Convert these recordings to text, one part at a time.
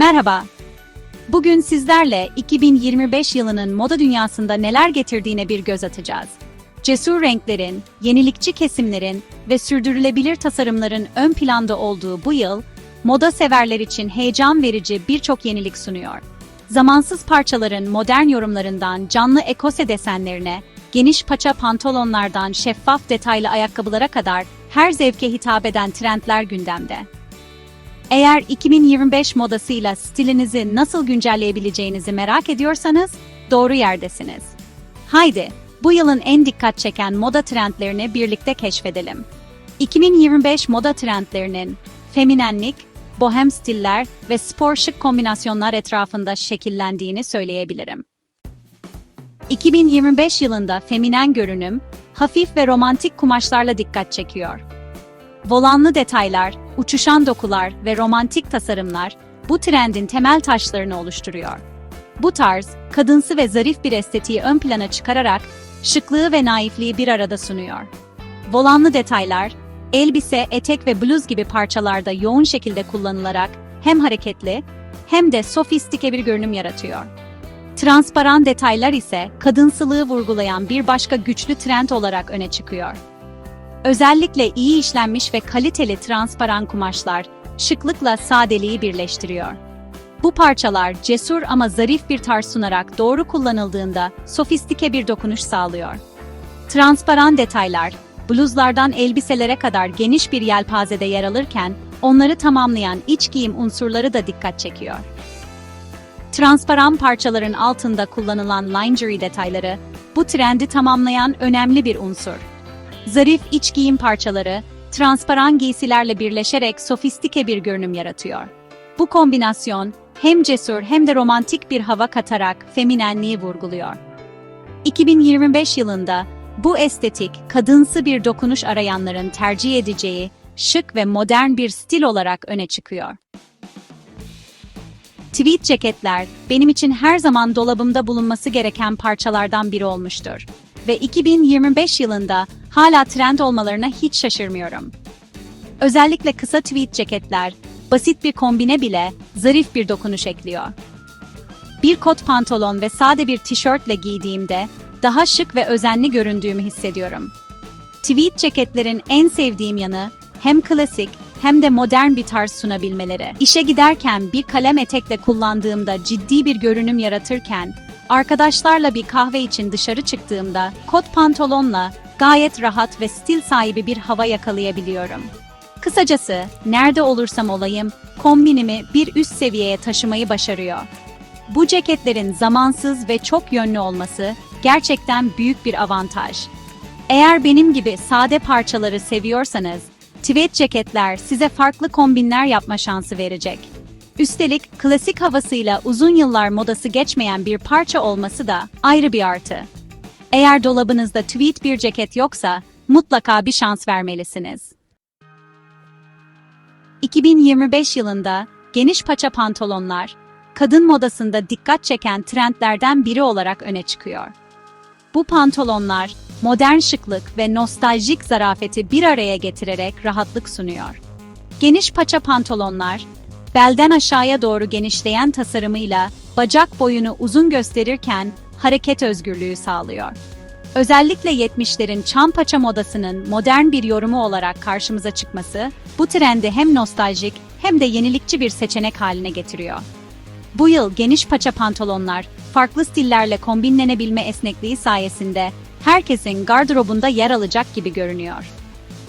Merhaba. Bugün sizlerle 2025 yılının moda dünyasında neler getirdiğine bir göz atacağız. Cesur renklerin, yenilikçi kesimlerin ve sürdürülebilir tasarımların ön planda olduğu bu yıl, moda severler için heyecan verici birçok yenilik sunuyor. Zamansız parçaların modern yorumlarından canlı ekose desenlerine, geniş paça pantolonlardan şeffaf detaylı ayakkabılara kadar her zevke hitap eden trendler gündemde. Eğer 2025 modasıyla stilinizi nasıl güncelleyebileceğinizi merak ediyorsanız doğru yerdesiniz. Haydi, bu yılın en dikkat çeken moda trendlerini birlikte keşfedelim. 2025 moda trendlerinin feminenlik, bohem stiller ve spor şık kombinasyonlar etrafında şekillendiğini söyleyebilirim. 2025 yılında feminen görünüm, hafif ve romantik kumaşlarla dikkat çekiyor. Volanlı detaylar, uçuşan dokular ve romantik tasarımlar bu trendin temel taşlarını oluşturuyor. Bu tarz, kadınsı ve zarif bir estetiği ön plana çıkararak şıklığı ve naifliği bir arada sunuyor. Volanlı detaylar, elbise, etek ve bluz gibi parçalarda yoğun şekilde kullanılarak hem hareketli hem de sofistike bir görünüm yaratıyor. Transparan detaylar ise kadınsılığı vurgulayan bir başka güçlü trend olarak öne çıkıyor. Özellikle iyi işlenmiş ve kaliteli transparan kumaşlar şıklıkla sadeliği birleştiriyor. Bu parçalar cesur ama zarif bir tarz sunarak doğru kullanıldığında sofistike bir dokunuş sağlıyor. Transparan detaylar, bluzlardan elbiselere kadar geniş bir yelpazede yer alırken, onları tamamlayan iç giyim unsurları da dikkat çekiyor. Transparan parçaların altında kullanılan lingerie detayları, bu trendi tamamlayan önemli bir unsur. Zarif iç giyim parçaları, transparan giysilerle birleşerek sofistike bir görünüm yaratıyor. Bu kombinasyon, hem cesur hem de romantik bir hava katarak feminenliği vurguluyor. 2025 yılında bu estetik, kadınsı bir dokunuş arayanların tercih edeceği şık ve modern bir stil olarak öne çıkıyor. Tweed ceketler benim için her zaman dolabımda bulunması gereken parçalardan biri olmuştur ve 2025 yılında hala trend olmalarına hiç şaşırmıyorum. Özellikle kısa tweed ceketler, basit bir kombine bile zarif bir dokunuş ekliyor. Bir kot pantolon ve sade bir tişörtle giydiğimde daha şık ve özenli göründüğümü hissediyorum. Tweed ceketlerin en sevdiğim yanı hem klasik hem de modern bir tarz sunabilmeleri. İşe giderken bir kalem etekle kullandığımda ciddi bir görünüm yaratırken, arkadaşlarla bir kahve için dışarı çıktığımda kot pantolonla gayet rahat ve stil sahibi bir hava yakalayabiliyorum. Kısacası, nerede olursam olayım, kombinimi bir üst seviyeye taşımayı başarıyor. Bu ceketlerin zamansız ve çok yönlü olması gerçekten büyük bir avantaj. Eğer benim gibi sade parçaları seviyorsanız, tweed ceketler size farklı kombinler yapma şansı verecek. Üstelik klasik havasıyla uzun yıllar modası geçmeyen bir parça olması da ayrı bir artı. Eğer dolabınızda tweed bir ceket yoksa mutlaka bir şans vermelisiniz. 2025 yılında geniş paça pantolonlar, kadın modasında dikkat çeken trendlerden biri olarak öne çıkıyor. Bu pantolonlar, modern şıklık ve nostaljik zarafeti bir araya getirerek rahatlık sunuyor. Geniş paça pantolonlar, belden aşağıya doğru genişleyen tasarımıyla bacak boyunu uzun gösterirken hareket özgürlüğü sağlıyor. Özellikle 70'lerin çam paça modasının modern bir yorumu olarak karşımıza çıkması, bu trendi hem nostaljik hem de yenilikçi bir seçenek haline getiriyor. Bu yıl geniş paça pantolonlar, farklı stillerle kombinlenebilme esnekliği sayesinde herkesin gardırobunda yer alacak gibi görünüyor.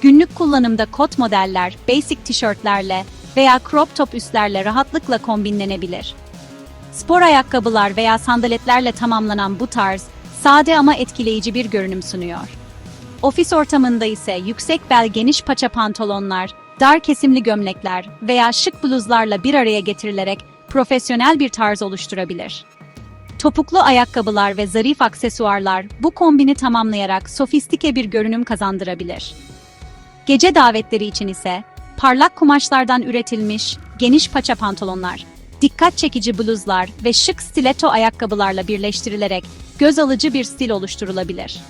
Günlük kullanımda kot modeller, basic tişörtlerle veya crop top üstlerle rahatlıkla kombinlenebilir. Spor ayakkabılar veya sandaletlerle tamamlanan bu tarz, sade ama etkileyici bir görünüm sunuyor. Ofis ortamında ise yüksek bel geniş paça pantolonlar, dar kesimli gömlekler veya şık bluzlarla bir araya getirilerek profesyonel bir tarz oluşturabilir. Topuklu ayakkabılar ve zarif aksesuarlar bu kombini tamamlayarak sofistike bir görünüm kazandırabilir. Gece davetleri için ise parlak kumaşlardan üretilmiş geniş paça pantolonlar, dikkat çekici bluzlar ve şık stiletto ayakkabılarla birleştirilerek göz alıcı bir stil oluşturulabilir.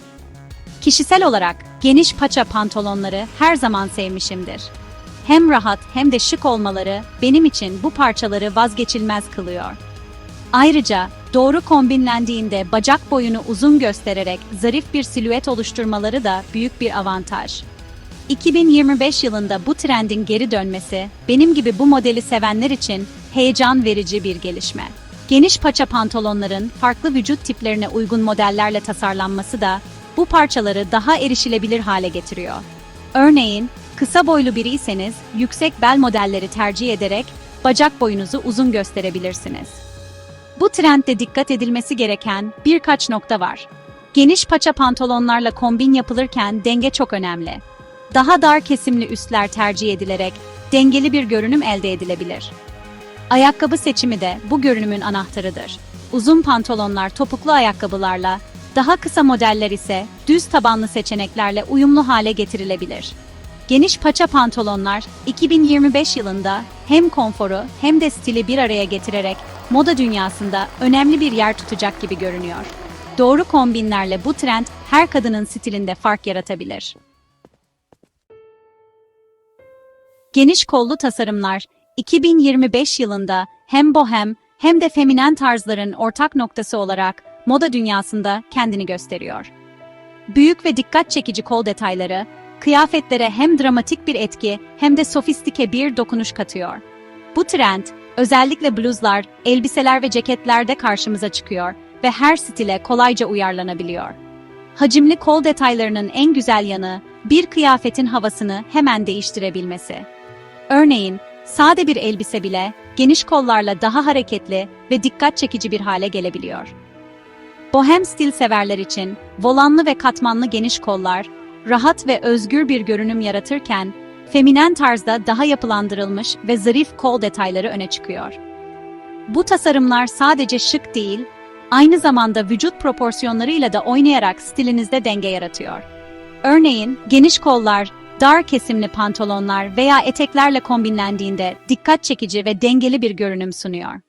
Kişisel olarak geniş paça pantolonları her zaman sevmişimdir. hem rahat hem de şık olmaları benim için bu parçaları vazgeçilmez kılıyor. Ayrıca doğru kombinlendiğinde bacak boyunu uzun göstererek zarif bir silüet oluşturmaları da büyük bir avantaj. 2025 yılında bu trendin geri dönmesi, benim gibi bu modeli sevenler için heyecan verici bir gelişme. Geniş paça pantolonların farklı vücut tiplerine uygun modellerle tasarlanması da bu parçaları daha erişilebilir hale getiriyor. Örneğin, kısa boylu biriyseniz yüksek bel modelleri tercih ederek bacak boyunuzu uzun gösterebilirsiniz. Bu trendde dikkat edilmesi gereken birkaç nokta var. Geniş paça pantolonlarla kombin yapılırken denge çok önemli. Daha dar kesimli üstler tercih edilerek dengeli bir görünüm elde edilebilir. Ayakkabı seçimi de bu görünümün anahtarıdır. Uzun pantolonlar topuklu ayakkabılarla, daha kısa modeller ise düz tabanlı seçeneklerle uyumlu hale getirilebilir. Geniş paça pantolonlar 2025 yılında hem konforu hem de stili bir araya getirerek moda dünyasında önemli bir yer tutacak gibi görünüyor. Doğru kombinlerle bu trend her kadının stilinde fark yaratabilir. Geniş kollu tasarımlar 2025 yılında hem bohem hem de feminen tarzların ortak noktası olarak moda dünyasında kendini gösteriyor. Büyük ve dikkat çekici kol detayları kıyafetlere hem dramatik bir etki hem de sofistike bir dokunuş katıyor. Bu trend özellikle bluzlar, elbiseler ve ceketlerde karşımıza çıkıyor ve her stile kolayca uyarlanabiliyor. Hacimli kol detaylarının en güzel yanı bir kıyafetin havasını hemen değiştirebilmesi. Örneğin, sade bir elbise bile geniş kollarla daha hareketli ve dikkat çekici bir hale gelebiliyor. Bohem stil severler için volanlı ve katmanlı geniş kollar, rahat ve özgür bir görünüm yaratırken, feminen tarzda daha yapılandırılmış ve zarif kol detayları öne çıkıyor. Bu tasarımlar sadece şık değil, aynı zamanda vücut proporsiyonlarıyla da oynayarak stilinizde denge yaratıyor. Örneğin, geniş kollar, dar kesimli pantolonlar veya eteklerle kombinlendiğinde dikkat çekici ve dengeli bir görünüm sunuyor.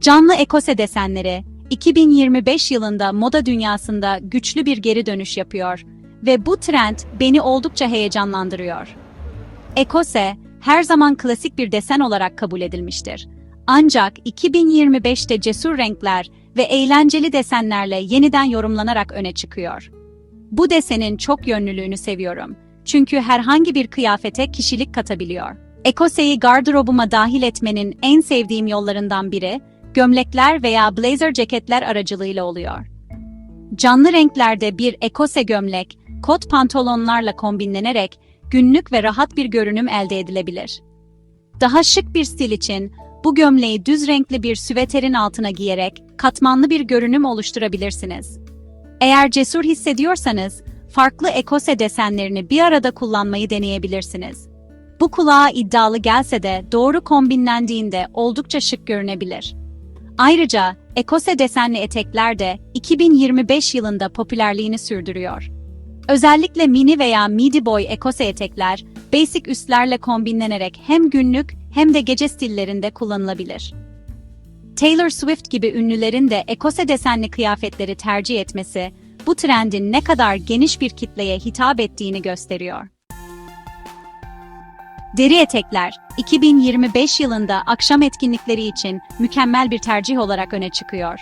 Canlı ekose desenleri 2025 yılında moda dünyasında güçlü bir geri dönüş yapıyor ve bu trend beni oldukça heyecanlandırıyor. Ekose her zaman klasik bir desen olarak kabul edilmiştir. Ancak 2025'te cesur renkler ve eğlenceli desenlerle yeniden yorumlanarak öne çıkıyor. Bu desenin çok yönlülüğünü seviyorum. Çünkü herhangi bir kıyafete kişilik katabiliyor. Ekose'yi gardırobuma dahil etmenin en sevdiğim yollarından biri, gömlekler veya blazer ceketler aracılığıyla oluyor. Canlı renklerde bir ekose gömlek, kot pantolonlarla kombinlenerek günlük ve rahat bir görünüm elde edilebilir. Daha şık bir stil için bu gömleği düz renkli bir süveterin altına giyerek katmanlı bir görünüm oluşturabilirsiniz. Eğer cesur hissediyorsanız, farklı ekose desenlerini bir arada kullanmayı deneyebilirsiniz. Bu kulağa iddialı gelse de doğru kombinlendiğinde oldukça şık görünebilir. Ayrıca ekose desenli etekler de 2025 yılında popülerliğini sürdürüyor. Özellikle mini veya midi boy ekose etekler, basic üstlerle kombinlenerek hem günlük hem de gece stillerinde kullanılabilir. Taylor Swift gibi ünlülerin de ekose desenli kıyafetleri tercih etmesi, bu trendin ne kadar geniş bir kitleye hitap ettiğini gösteriyor. Deri etekler, 2025 yılında akşam etkinlikleri için mükemmel bir tercih olarak öne çıkıyor.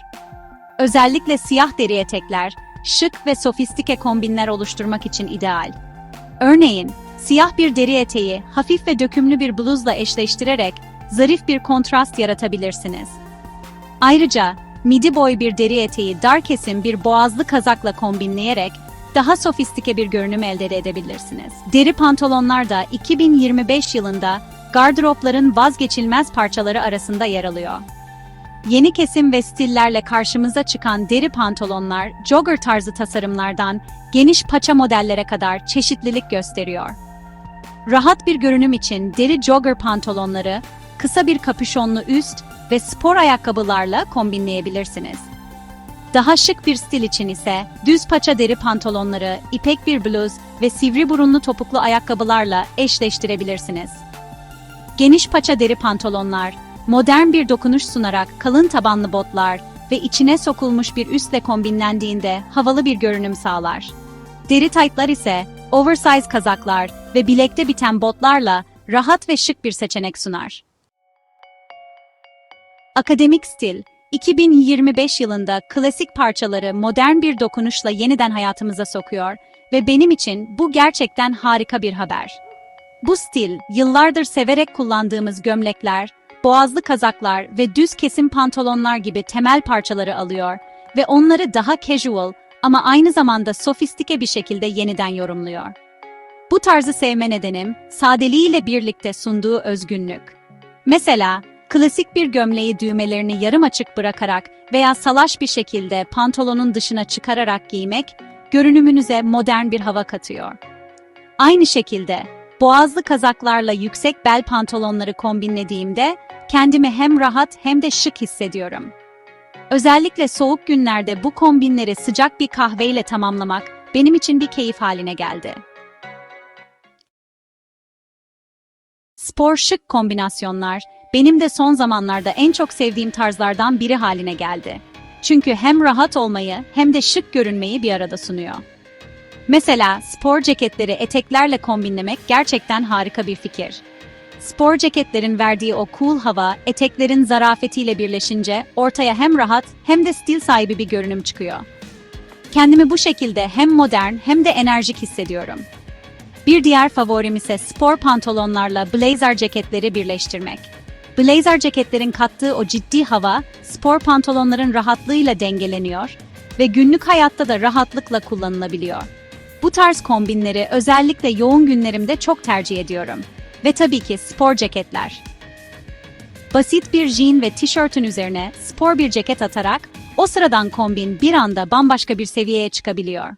Özellikle siyah deri etekler, şık ve sofistike kombinler oluşturmak için ideal. Örneğin, siyah bir deri eteği hafif ve dökümlü bir bluzla eşleştirerek zarif bir kontrast yaratabilirsiniz. Ayrıca midi boy bir deri eteği dar kesim bir boğazlı kazakla kombinleyerek daha sofistike bir görünüm elde edebilirsiniz. Deri pantolonlar da 2025 yılında gardıropların vazgeçilmez parçaları arasında yer alıyor. Yeni kesim ve stillerle karşımıza çıkan deri pantolonlar, jogger tarzı tasarımlardan geniş paça modellere kadar çeşitlilik gösteriyor. Rahat bir görünüm için deri jogger pantolonları, kısa bir kapüşonlu üst ve spor ayakkabılarla kombinleyebilirsiniz. Daha şık bir stil için ise düz paça deri pantolonları, ipek bir bluz ve sivri burunlu topuklu ayakkabılarla eşleştirebilirsiniz. Geniş paça deri pantolonlar, modern bir dokunuş sunarak kalın tabanlı botlar ve içine sokulmuş bir üstle kombinlendiğinde havalı bir görünüm sağlar. Deri taytlar ise oversize kazaklar ve bilekte biten botlarla rahat ve şık bir seçenek sunar. Akademik stil, 2025 yılında klasik parçaları modern bir dokunuşla yeniden hayatımıza sokuyor ve benim için bu gerçekten harika bir haber. Bu stil, yıllardır severek kullandığımız gömlekler, boğazlı kazaklar ve düz kesim pantolonlar gibi temel parçaları alıyor ve onları daha casual ama aynı zamanda sofistike bir şekilde yeniden yorumluyor. Bu tarzı sevme nedenim, sadeliğiyle birlikte sunduğu özgünlük. Mesela, klasik bir gömleği düğmelerini yarım açık bırakarak veya salaş bir şekilde pantolonun dışına çıkararak giymek, görünümünüze modern bir hava katıyor. Aynı şekilde, boğazlı kazaklarla yüksek bel pantolonları kombinlediğimde, kendimi hem rahat hem de şık hissediyorum. Özellikle soğuk günlerde bu kombinleri sıcak bir kahveyle tamamlamak benim için bir keyif haline geldi. Spor şık kombinasyonlar benim de son zamanlarda en çok sevdiğim tarzlardan biri haline geldi. Çünkü hem rahat olmayı hem de şık görünmeyi bir arada sunuyor. Mesela spor ceketleri eteklerle kombinlemek gerçekten harika bir fikir. Spor ceketlerin verdiği o cool hava, eteklerin zarafetiyle birleşince ortaya hem rahat hem de stil sahibi bir görünüm çıkıyor. Kendimi bu şekilde hem modern hem de enerjik hissediyorum. Bir diğer favorim ise spor pantolonlarla blazer ceketleri birleştirmek. Blazer ceketlerin kattığı o ciddi hava, spor pantolonların rahatlığıyla dengeleniyor ve günlük hayatta da rahatlıkla kullanılabiliyor. Bu tarz kombinleri özellikle yoğun günlerimde çok tercih ediyorum. Ve tabii ki spor ceketler. Basit bir jean ve tişörtün üzerine spor bir ceket atarak o sıradan kombin bir anda bambaşka bir seviyeye çıkabiliyor.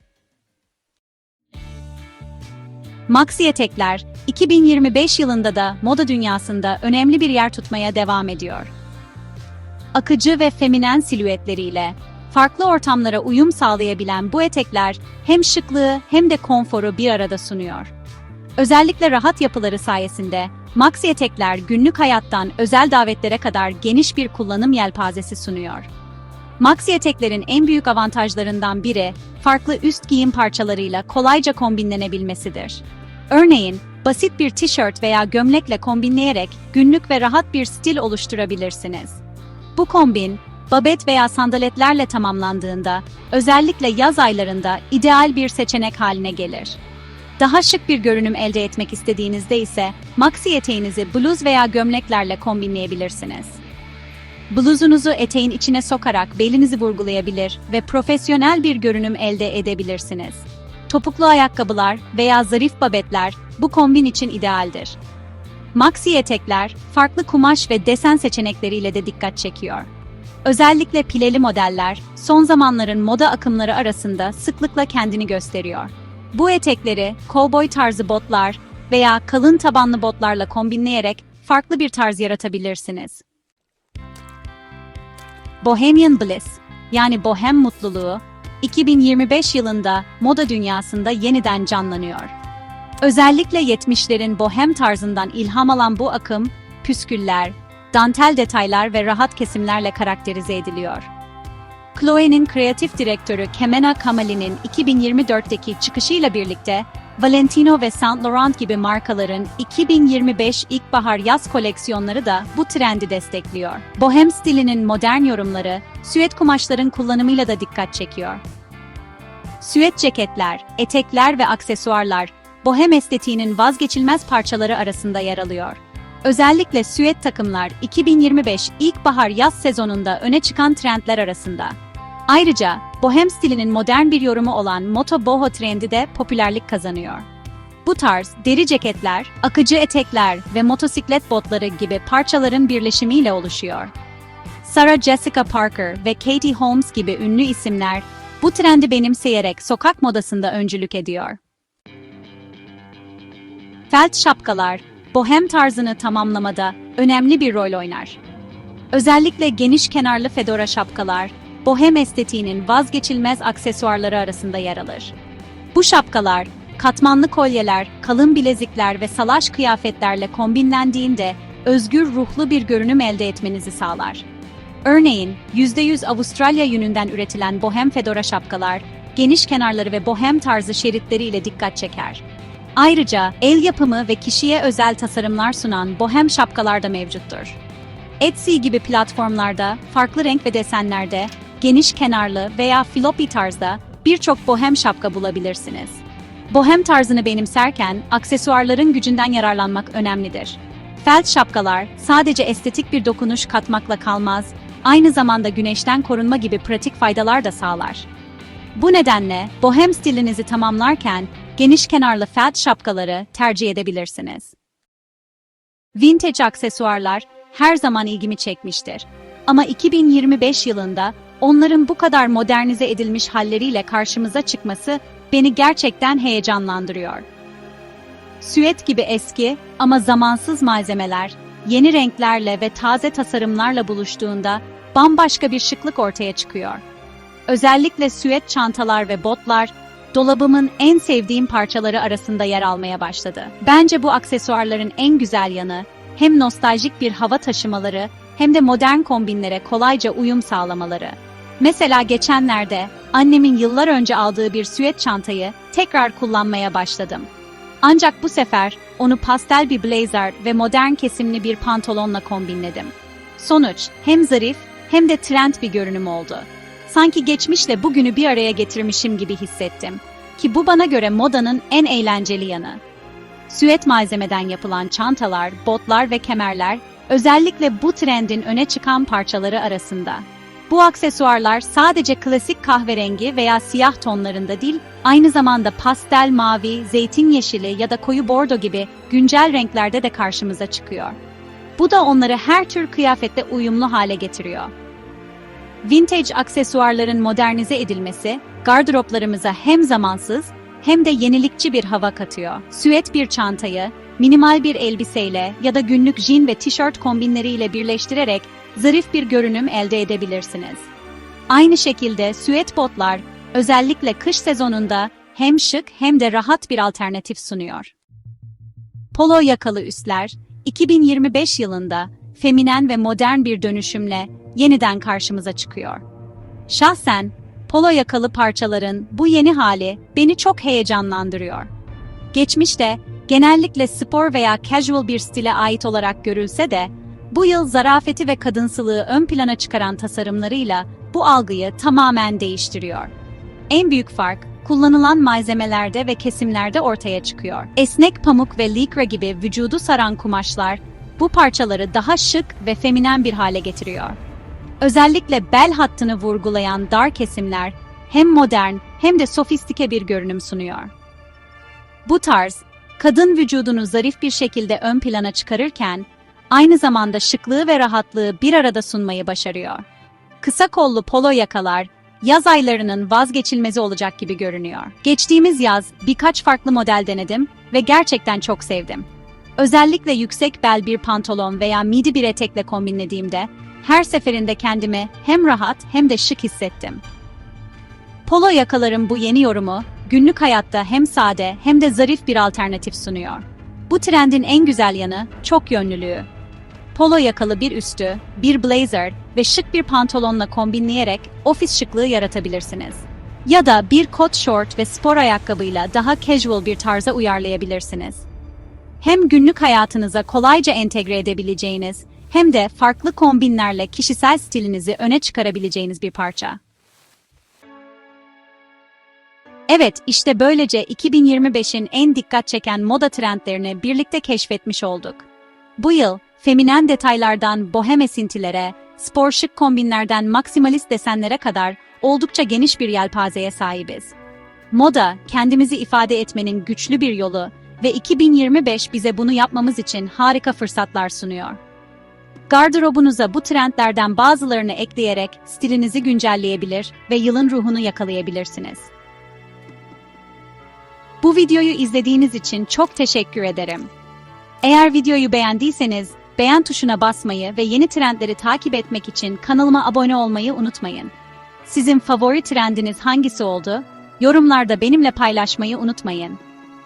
Maxi etekler 2025 yılında da moda dünyasında önemli bir yer tutmaya devam ediyor. Akıcı ve feminen silüetleriyle farklı ortamlara uyum sağlayabilen bu etekler hem şıklığı hem de konforu bir arada sunuyor. Özellikle rahat yapıları sayesinde maxi etekler günlük hayattan özel davetlere kadar geniş bir kullanım yelpazesi sunuyor. Maxi eteklerin en büyük avantajlarından biri farklı üst giyim parçalarıyla kolayca kombinlenebilmesidir. Örneğin, basit bir tişört veya gömlekle kombinleyerek günlük ve rahat bir stil oluşturabilirsiniz. Bu kombin, babet veya sandaletlerle tamamlandığında, özellikle yaz aylarında ideal bir seçenek haline gelir. Daha şık bir görünüm elde etmek istediğinizde ise maxi eteğinizi bluz veya gömleklerle kombinleyebilirsiniz. Bluzunuzu eteğin içine sokarak belinizi vurgulayabilir ve profesyonel bir görünüm elde edebilirsiniz. Topuklu ayakkabılar veya zarif babetler bu kombin için idealdir. Maxi etekler farklı kumaş ve desen seçenekleriyle de dikkat çekiyor. Özellikle pileli modeller son zamanların moda akımları arasında sıklıkla kendini gösteriyor. Bu etekleri kovboy tarzı botlar veya kalın tabanlı botlarla kombinleyerek farklı bir tarz yaratabilirsiniz. Bohemian Bliss yani bohem mutluluğu 2025 yılında moda dünyasında yeniden canlanıyor. Özellikle 70'lerin bohem tarzından ilham alan bu akım, püsküller, dantel detaylar ve rahat kesimlerle karakterize ediliyor. Chloe'nin kreatif direktörü Kemena Kamali'nin 2024'teki çıkışıyla birlikte Valentino ve Saint Laurent gibi markaların 2025 ilkbahar yaz koleksiyonları da bu trendi destekliyor. Bohem stilinin modern yorumları, süet kumaşların kullanımıyla da dikkat çekiyor. Süet ceketler, etekler ve aksesuarlar, bohem estetiğinin vazgeçilmez parçaları arasında yer alıyor. Özellikle süet takımlar 2025 ilkbahar yaz sezonunda öne çıkan trendler arasında. Ayrıca bohem stilinin modern bir yorumu olan moto boho trendi de popülerlik kazanıyor. Bu tarz deri ceketler, akıcı etekler ve motosiklet botları gibi parçaların birleşimiyle oluşuyor. Sarah Jessica Parker ve Katie Holmes gibi ünlü isimler bu trendi benimseyerek sokak modasında öncülük ediyor. Felt şapkalar, bohem tarzını tamamlamada önemli bir rol oynar. Özellikle geniş kenarlı fedora şapkalar, bohem estetiğinin vazgeçilmez aksesuarları arasında yer alır. Bu şapkalar, katmanlı kolyeler, kalın bilezikler ve salaş kıyafetlerle kombinlendiğinde özgür ruhlu bir görünüm elde etmenizi sağlar. Örneğin, %100 Avustralya yününden üretilen bohem fedora şapkalar, geniş kenarları ve bohem tarzı şeritleriyle dikkat çeker. Ayrıca el yapımı ve kişiye özel tasarımlar sunan bohem şapkalar da mevcuttur. Etsy gibi platformlarda, farklı renk ve desenlerde, geniş kenarlı veya floppy tarzda birçok bohem şapka bulabilirsiniz. Bohem tarzını benimserken aksesuarların gücünden yararlanmak önemlidir. Felt şapkalar sadece estetik bir dokunuş katmakla kalmaz, aynı zamanda güneşten korunma gibi pratik faydalar da sağlar. Bu nedenle bohem stilinizi tamamlarken geniş kenarlı felt şapkaları tercih edebilirsiniz. Vintage aksesuarlar her zaman ilgimi çekmiştir. Ama 2025 yılında onların bu kadar modernize edilmiş halleriyle karşımıza çıkması beni gerçekten heyecanlandırıyor. Süet gibi eski ama zamansız malzemeler, yeni renklerle ve taze tasarımlarla buluştuğunda bambaşka bir şıklık ortaya çıkıyor. Özellikle süet çantalar ve botlar, dolabımın en sevdiğim parçaları arasında yer almaya başladı. Bence bu aksesuarların en güzel yanı, hem nostaljik bir hava taşımaları hem de modern kombinlere kolayca uyum sağlamaları. Mesela geçenlerde annemin yıllar önce aldığı bir süet çantayı tekrar kullanmaya başladım. Ancak bu sefer onu pastel bir blazer ve modern kesimli bir pantolonla kombinledim. Sonuç hem zarif hem de trend bir görünüm oldu. Sanki geçmişle bugünü bir araya getirmişim gibi hissettim. Ki bu bana göre modanın en eğlenceli yanı. Süet malzemeden yapılan çantalar, botlar ve kemerler özellikle bu trendin öne çıkan parçaları arasında. Bu aksesuarlar sadece klasik kahverengi veya siyah tonlarında değil, aynı zamanda pastel mavi, zeytin yeşili ya da koyu bordo gibi güncel renklerde de karşımıza çıkıyor. Bu da onları her tür kıyafette uyumlu hale getiriyor. Vintage aksesuarların modernize edilmesi, gardıroplarımıza hem zamansız hem de yenilikçi bir hava katıyor. Süet bir çantayı, minimal bir elbiseyle ya da günlük jean ve tişört kombinleriyle birleştirerek zarif bir görünüm elde edebilirsiniz. Aynı şekilde süet botlar özellikle kış sezonunda hem şık hem de rahat bir alternatif sunuyor. Polo yakalı üstler 2025 yılında feminen ve modern bir dönüşümle yeniden karşımıza çıkıyor. Şahsen polo yakalı parçaların bu yeni hali beni çok heyecanlandırıyor. Geçmişte genellikle spor veya casual bir stile ait olarak görülse de bu yıl zarafeti ve kadınsılığı ön plana çıkaran tasarımlarıyla bu algıyı tamamen değiştiriyor. En büyük fark kullanılan malzemelerde ve kesimlerde ortaya çıkıyor. Esnek pamuk ve lycra gibi vücudu saran kumaşlar bu parçaları daha şık ve feminen bir hale getiriyor. Özellikle bel hattını vurgulayan dar kesimler hem modern hem de sofistike bir görünüm sunuyor. Bu tarz, kadın vücudunu zarif bir şekilde ön plana çıkarırken, aynı zamanda şıklığı ve rahatlığı bir arada sunmayı başarıyor. Kısa kollu polo yakalar, yaz aylarının vazgeçilmezi olacak gibi görünüyor. Geçtiğimiz yaz birkaç farklı model denedim ve gerçekten çok sevdim. Özellikle yüksek bel bir pantolon veya midi bir etekle kombinlediğimde, her seferinde kendimi hem rahat hem de şık hissettim. Polo yakaların bu yeni yorumu, günlük hayatta hem sade hem de zarif bir alternatif sunuyor. Bu trendin en güzel yanı çok yönlülüğü. Polo yakalı bir üstü, bir blazer ve şık bir pantolonla kombinleyerek ofis şıklığı yaratabilirsiniz. Ya da bir kot short ve spor ayakkabıyla daha casual bir tarza uyarlayabilirsiniz. Hem günlük hayatınıza kolayca entegre edebileceğiniz hem de farklı kombinlerle kişisel stilinizi öne çıkarabileceğiniz bir parça. Evet, işte böylece 2025'in en dikkat çeken moda trendlerini birlikte keşfetmiş olduk. Bu yıl, feminen detaylardan bohem esintilere, spor şık kombinlerden maksimalist desenlere kadar oldukça geniş bir yelpazeye sahibiz. Moda, kendimizi ifade etmenin güçlü bir yolu ve 2025 bize bunu yapmamız için harika fırsatlar sunuyor. Gardırobunuza bu trendlerden bazılarını ekleyerek stilinizi güncelleyebilir ve yılın ruhunu yakalayabilirsiniz. Bu videoyu izlediğiniz için çok teşekkür ederim. Eğer videoyu beğendiyseniz beğen tuşuna basmayı ve yeni trendleri takip etmek için kanalıma abone olmayı unutmayın. Sizin favori trendiniz hangisi oldu? Yorumlarda benimle paylaşmayı unutmayın.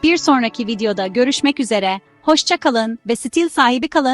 Bir sonraki videoda görüşmek üzere, hoşça kalın ve stil sahibi kalın.